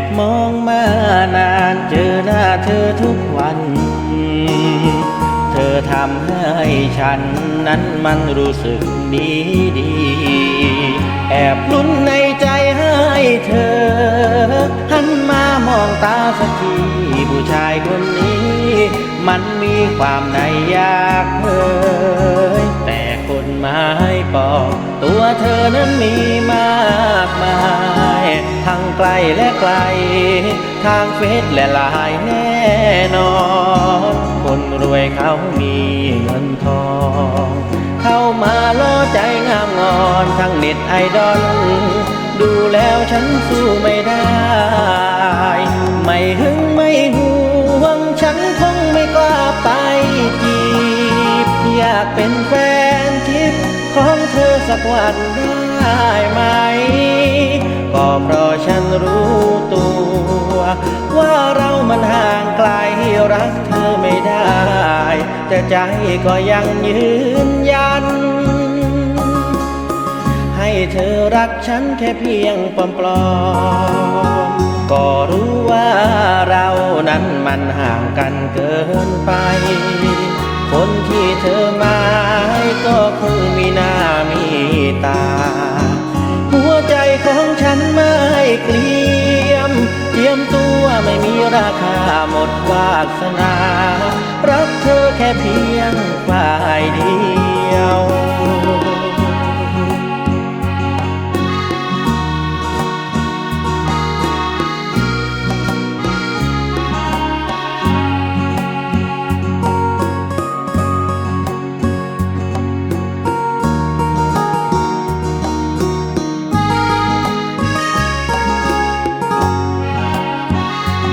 บมองมานานเจอหน้าเธอทุกวัน เธอทำให้ฉันนั้นมันรู้สึกดีดี แอบลุ้นในใจให้เธอ หันมามองตาสักทีผู้ชายคนนี้ มันมีความในอยากเผยแต่คนหมาย ปอกตัวเธอนั้นมีมากมายทั้งไกลและไกล ทางเฟซและไลายแน่นอน คนรวยเขามีเงินทอง เข้ามาล่อใจงามงอนทั้งเน็ตไอดอลดูแล้วฉันสู้ไม่ได้ ไม่หึงไม่หวงฉันคง ของเธอสักวันได้ไหม ก็เพราะฉันรู้ตัว ว่าเรามันห่างไกลรักเธอไม่ได้ แต่ใจก็ยังยืนยัน ให้เธอรักฉันแค่เพียงปลอมปลอมๆก็รู้ว่าเรานั้นมันห่างกันเกินไป คนที่เธอหมายก็คงมีหน้ามี ตา หัวใจของฉันไม่เกลียมเจียมตัวไม่มีราคาหมดวาสนา รักเธอแค่เพียงฝ่ายเดียว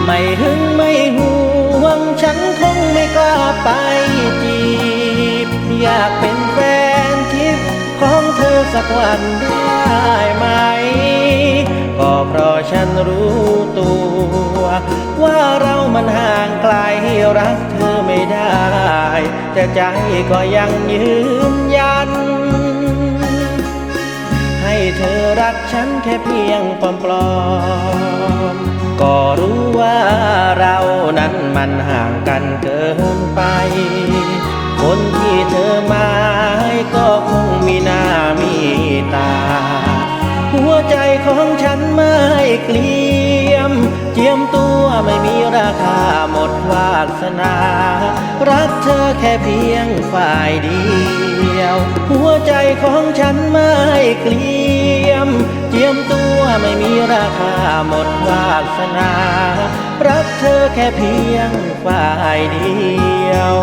ไม่หึงไม่ห่วงฉันคงไม่กล้าไปจีบ อยากเป็นแฟนทิพย์ของเธอสักวันได้ไหม ก็เพราะฉันรู้ตัว ว่าเรามันห่างไกลรักเธอไม่ได้ แต่ใจก็ยังยืนยันให้เธอรักฉันแค่เพียงปลอมๆก็รู้ มันห่างกันเกินไป คนที่เธอหมายก็คงมีหน้ามีตา หัวใจของฉันไม่เกลียม เจียมตัวไม่มีราคาหมดวาสนา รักเธอแค่เพียงฝ่ายเดียว หัวใจของฉันไม่เกลียม เจียมตัวไม่มีราคาหมดวาสนา รักเธอแค่เพียงฝ่ายเดียว